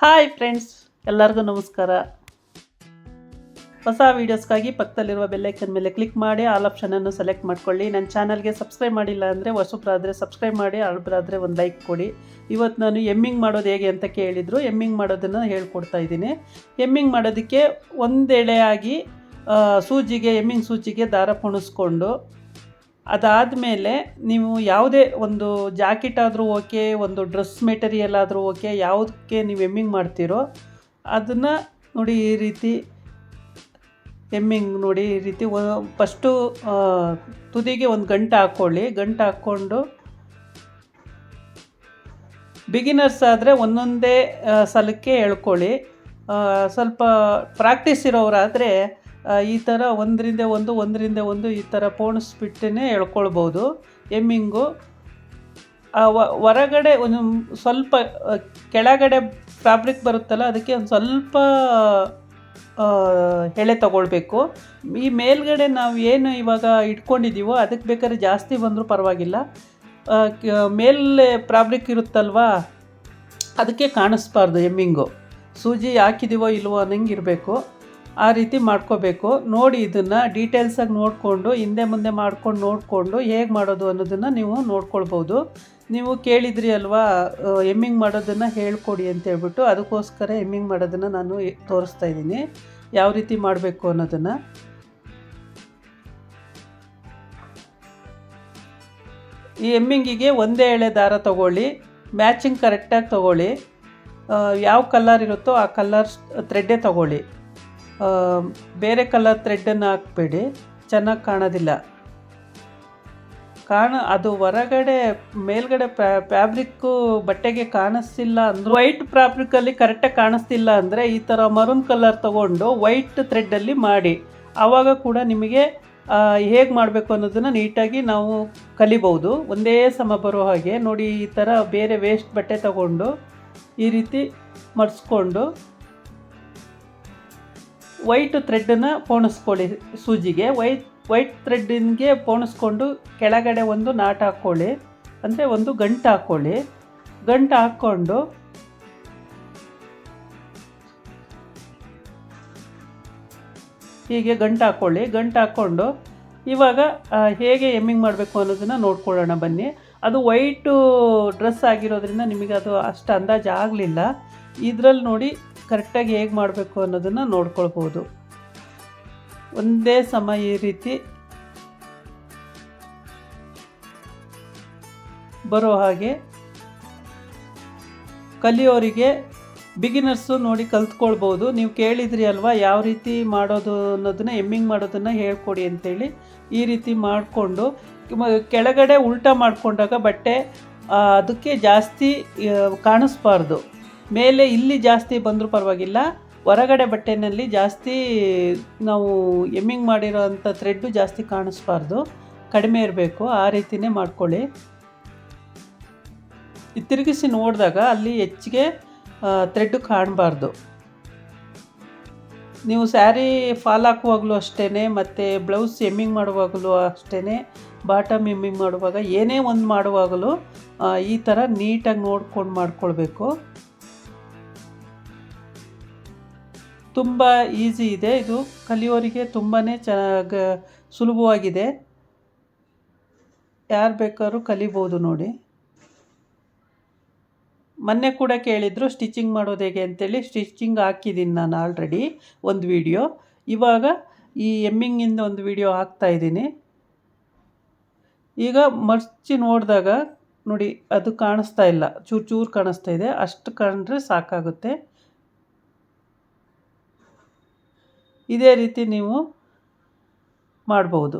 Hi friends ಎಲ್ಲರಿಗೂ ನಮಸ್ಕಾರ. ಹೊಸ ವೀಡಿಯೋಸ್ಗಾಗಿ ಪಕ್ಕದಲ್ಲಿರುವ ಬೆಲ್ಲೈಕನ್ ಮೇಲೆ ಕ್ಲಿಕ್ ಮಾಡಿ ಆಲ್ ಆಪ್ಷನನ್ನು ಸೆಲೆಕ್ಟ್ ಮಾಡ್ಕೊಳ್ಳಿ. ನನ್ನ ಚಾನಲ್ಗೆ ಸಬ್ಸ್ಕ್ರೈಬ್ ಮಾಡಿಲ್ಲ ಅಂದರೆ ಹೊಸಬ್ರಾದರೆ ಸಬ್ಸ್ಕ್ರೈಬ್ ಮಾಡಿ ಹಳಬ್ರಾದರೆ ಒಂದು ಲೈಕ್ ಕೊಡಿ. ಇವತ್ತು ನಾನು ಎಮ್ಮಿಂಗ್ ಮಾಡೋದು ಹೇಗೆ ಅಂತ ಕೇಳಿದರು. ಎಮ್ಮಿಂಗ್ ಮಾಡೋದನ್ನು ಹೇಳ್ಕೊಡ್ತಾ ಇದ್ದೀನಿ. ಎಮ್ಮಿಂಗ್ ಮಾಡೋದಕ್ಕೆ ಒಂದೆಳೆಯಾಗಿ ಸೂಜಿಗೆ ಎಮ್ಮಿಂಗ್ ಸೂಜಿಗೆ ದಾರ ಪುಣಿಸ್ಕೊಂಡು ಅದಾದಮೇಲೆ ನೀವು ಯಾವುದೇ ಒಂದು ಜಾಕೆಟ್ ಆದರೂ ಓಕೆ, ಒಂದು ಡ್ರೆಸ್ ಮೆಟೀರಿಯಲ್ ಆದರೂ ಓಕೆ, ಯಾವುದಕ್ಕೆ ನೀವು ಎಮ್ಮಿಂಗ್ ಮಾಡ್ತೀರೋ ಅದನ್ನು ನೋಡಿ ಈ ರೀತಿ ಎಮ್ಮಿಂಗ್ ನೋಡಿ ಈ ರೀತಿ ಫಸ್ಟು ತುದಿಗೆ ಒಂದು ಗಂಟು ಹಾಕ್ಕೊಳ್ಳಿ. ಗಂಟು ಹಾಕ್ಕೊಂಡು ಬಿಗಿನರ್ಸ್ ಆದರೆ ಒಂದೊಂದೇ ಸಲಕ್ಕೆ ಎಳ್ಕೊಳ್ಳಿ. ಸ್ವಲ್ಪ ಪ್ರಾಕ್ಟೀಸ್ ಇರೋರಾದರೆ ಈ ಥರ ಒಂದರಿಂದ ಒಂದು ಒಂದರಿಂದ ಒಂದು ಈ ಥರ ಪೋಣಿಸ್ಬಿಟ್ಟೇ ಎಳ್ಕೊಳ್ಬೋದು. ಎಮ್ಮಿಂಗು ಹೊರಗಡೆ ಒಂದು ಸ್ವಲ್ಪ ಕೆಳಗಡೆ ಫ್ಯಾಬ್ರಿಕ್ ಬರುತ್ತಲ್ಲ, ಅದಕ್ಕೆ ಒಂದು ಸ್ವಲ್ಪ ಎಳೆ ತಗೊಳ್ಬೇಕು. ಈ ಮೇಲ್ಗಡೆ ನಾವು ಏನು ಇವಾಗ ಇಟ್ಕೊಂಡಿದ್ದೀವೋ ಅದಕ್ಕೆ ಬೇಕಾದ್ರೆ ಜಾಸ್ತಿ ಬಂದರೂ ಪರವಾಗಿಲ್ಲ. ಮೇಲೆ ಫ್ಯಾಬ್ರಿಕ್ ಇರುತ್ತಲ್ವಾ, ಅದಕ್ಕೆ ಕಾಣಿಸ್ಬಾರ್ದು ಎಮ್ಮಿಂಗು ಸೂಜಿ ಹಾಕಿದೀವೋ ಇಲ್ವೋ ಅನ್ನಂಗೆ ಇರಬೇಕು ಆ ರೀತಿ ಮಾಡ್ಕೋಬೇಕು. ನೋಡಿ ಇದನ್ನು ಡೀಟೇಲ್ಸಾಗಿ ನೋಡಿಕೊಂಡು, ಹಿಂದೆ ಮುಂದೆ ಮಾಡ್ಕೊಂಡು ನೋಡಿಕೊಂಡು ಹೇಗೆ ಮಾಡೋದು ಅನ್ನೋದನ್ನು ನೀವು ನೋಡ್ಕೊಳ್ಬೋದು. ನೀವು ಕೇಳಿದ್ರಿ ಅಲ್ವಾ ಎಮ್ಮಿಂಗ್ ಮಾಡೋದನ್ನು ಹೇಳ್ಕೊಡಿ ಅಂತ ಹೇಳ್ಬಿಟ್ಟು ಅದಕ್ಕೋಸ್ಕರ ಎಮ್ಮಿಂಗ್ ಮಾಡೋದನ್ನು ನಾನು ತೋರಿಸ್ತಾ ಇದ್ದೀನಿ. ಯಾವ ರೀತಿ ಮಾಡಬೇಕು ಅನ್ನೋದನ್ನು. ಈ ಎಮ್ಮಿಂಗಿಗೆ ಒಂದೇ ಎಳೆ ದಾರ ತಗೊಳ್ಳಿ. ಮ್ಯಾಚಿಂಗ್ ಕರೆಕ್ಟಾಗಿ ತಗೊಳ್ಳಿ. ಯಾವ ಕಲರ್ ಇರುತ್ತೋ ಆ ಕಲರ್ ಥ್ರೆಡ್ಡೇ ತಗೊಳ್ಳಿ. ಬೇರೆ ಕಲರ್ ಥ್ರೆಡ್ಡನ್ನು ಹಾಕಬೇಡಿ. ಚೆನ್ನಾಗಿ ಕಾಣೋದಿಲ್ಲ. ಕಾಣ, ಅದು ಹೊರಗಡೆ, ಮೇಲ್ಗಡೆ ಫ್ಯಾಬ್ರಿಕ್ಕು ಬಟ್ಟೆಗೆ ಕಾಣಿಸ್ತಿಲ್ಲ ಅಂದರೆ, ವೈಟ್ ಫ್ಯಾಬ್ರಿಕಲ್ಲಿ ಕರೆಕ್ಟಾಗಿ ಕಾಣಿಸ್ತಿಲ್ಲ ಅಂದರೆ ಈ ಥರ ಮರೂನ್ ಕಲರ್ ತಗೊಂಡು ವೈಟ್ ಥ್ರೆಡ್ಡಲ್ಲಿ ಮಾಡಿ. ಆವಾಗ ಕೂಡ ನಿಮಗೆ ಹೇಗೆ ಮಾಡಬೇಕು ಅನ್ನೋದನ್ನು ನೀಟಾಗಿ ನಾವು ಕಲಿಬೋದು ಒಂದೇ ಸಮ ಬರೋ ಹಾಗೆ. ನೋಡಿ, ಈ ಥರ ಬೇರೆ ವೇಸ್ಟ್ ಬಟ್ಟೆ ತಗೊಂಡು ಈ ರೀತಿ ಮಡಿಸ್ಕೊಂಡು ವೈಟ್ ಥ್ರೆಡ್ಡನ್ನು ಪೋಣಿಸ್ಕೊಳ್ಳಿ ಸೂಜಿಗೆ. ವೈಟ್ ವೈಟ್ ಥ್ರೆಡ್ಡಿನ್ಗೆ ಪೋಣಿಸ್ಕೊಂಡು ಕೆಳಗಡೆ ಒಂದು ನಾಟ್ ಹಾಕ್ಕೊಳ್ಳಿ. ಅಂದರೆ ಒಂದು ಗಂಟು ಹಾಕ್ಕೊಳ್ಳಿ. ಗಂಟು ಹಾಕ್ಕೊಂಡು ಹೀಗೆ ಗಂಟು ಹಾಕ್ಕೊಳ್ಳಿ. ಗಂಟು ಹಾಕ್ಕೊಂಡು ಇವಾಗ ಹೇಗೆ ಎಮ್ಮಿಂಗ್ ಮಾಡಬೇಕು ಅನ್ನೋದನ್ನು ನೋಡ್ಕೊಳ್ಳೋಣ ಬನ್ನಿ. ಅದು ವೈಟು ಡ್ರೆಸ್ ಆಗಿರೋದ್ರಿಂದ ನಿಮಗೆ ಅದು ಅಷ್ಟು ಅಂದಾಜು ಆಗಲಿಲ್ಲ. ಇದರಲ್ಲಿ ನೋಡಿ ಕರೆಕ್ಟಾಗಿ ಹೇಗೆ ಮಾಡಬೇಕು ಅನ್ನೋದನ್ನು ನೋಡ್ಕೊಳ್ಬೋದು. ಒಂದೇ ಸಮ ಈ ರೀತಿ ಬರೋ ಹಾಗೆ ಕಲಿಯೋರಿಗೆ ಬಿಗಿನರ್ಸು ನೋಡಿ ಕಲ್ತ್ಕೊಳ್ಬೋದು. ನೀವು ಕೇಳಿದ್ರಿ ಅಲ್ವಾ ಯಾವ ರೀತಿ ಮಾಡೋದು ಅನ್ನೋದನ್ನ ಎಮ್ಮಿಂಗ್ ಮಾಡೋದನ್ನು ಹೇಳ್ಕೊಡಿ ಅಂತೇಳಿ ಈ ರೀತಿ ಮಾಡಿಕೊಂಡು ಕೆಳಗಡೆ ಉಲ್ಟಾ ಮಾಡಿಕೊಂಡಾಗ ಬಟ್ಟೆ ಅದಕ್ಕೆ ಜಾಸ್ತಿ ಕಾಣಿಸ್ಬಾರ್ದು. ಮೇಲೆ ಇಲ್ಲಿ ಜಾಸ್ತಿ ಬಂದರೂ ಪರವಾಗಿಲ್ಲ. ಹೊರಗಡೆ ಬಟ್ಟೆನಲ್ಲಿ ಜಾಸ್ತಿ ನಾವು ಎಮ್ಮಿಂಗ್ ಮಾಡಿರೋ ಅಂಥ ಥ್ರೆಡ್ಡು ಜಾಸ್ತಿ ಕಾಣಿಸ್ಬಾರ್ದು. ಕಡಿಮೆ ಇರಬೇಕು. ಆ ರೀತಿನೇ ಮಾಡ್ಕೊಳ್ಳಿ. ತಿರುಗಿಸಿ ನೋಡಿದಾಗ ಅಲ್ಲಿ ಹೆಚ್ಚಿಗೆ ಥ್ರೆಡ್ಡು ಕಾಣಬಾರ್ದು. ನೀವು ಸ್ಯಾರಿ ಫಾಲ್ ಹಾಕುವಾಗಲೂ ಅಷ್ಟೇ ಮತ್ತು ಬ್ಲೌಸ್ ಎಮ್ಮಿಂಗ್ ಮಾಡುವಾಗಲೂ ಅಷ್ಟೇ ಬಾಟಮ್ ಎಮ್ಮಿಂಗ್ ಮಾಡುವಾಗ ಏನೇ ಒಂದು ಮಾಡುವಾಗಲೂ ಈ ಥರ ನೀಟಾಗಿ ನೋಡ್ಕೊಂಡು ಮಾಡ್ಕೊಳ್ಬೇಕು. ತುಂಬ ಈಸಿ ಇದೆ. ಇದು ಕಲಿಯೋರಿಗೆ ತುಂಬಾ ಚೆನ್ನಾಗ ಸುಲಭವಾಗಿದೆ. ಯಾರು ಬೇಕಾದ್ರೂ ಕಲಿಬೋದು ನೋಡಿ. ಮೊನ್ನೆ ಕೂಡ ಕೇಳಿದರು ಸ್ಟಿಚಿಂಗ್ ಮಾಡೋದು ಹೇಗೆ ಅಂತೇಳಿ. ಸ್ಟಿಚಿಂಗ್ ಹಾಕಿದ್ದೀನಿ ನಾನು ಆಲ್ರೆಡಿ ಒಂದು ವಿಡಿಯೋ ಇವಾಗ ಈ ಎಮ್ಮಿಂಗಿಂದ ಒಂದು ವಿಡಿಯೋ ಹಾಕ್ತಾ ಇದ್ದೀನಿ. ಈಗ ಮರ್ಚಿ ನೋಡಿದಾಗ ನೋಡಿ, ಅದು ಕಾಣಿಸ್ತಾ ಇಲ್ಲ. ಚೂರು ಚೂರು ಕಾಣಿಸ್ತಾ ಇದೆ. ಅಷ್ಟು ಕಂಡ್ರೆ ಸಾಕಾಗುತ್ತೆ. ಇದೇ ರೀತಿ ನೀವು ಮಾಡ್ಬೋದು.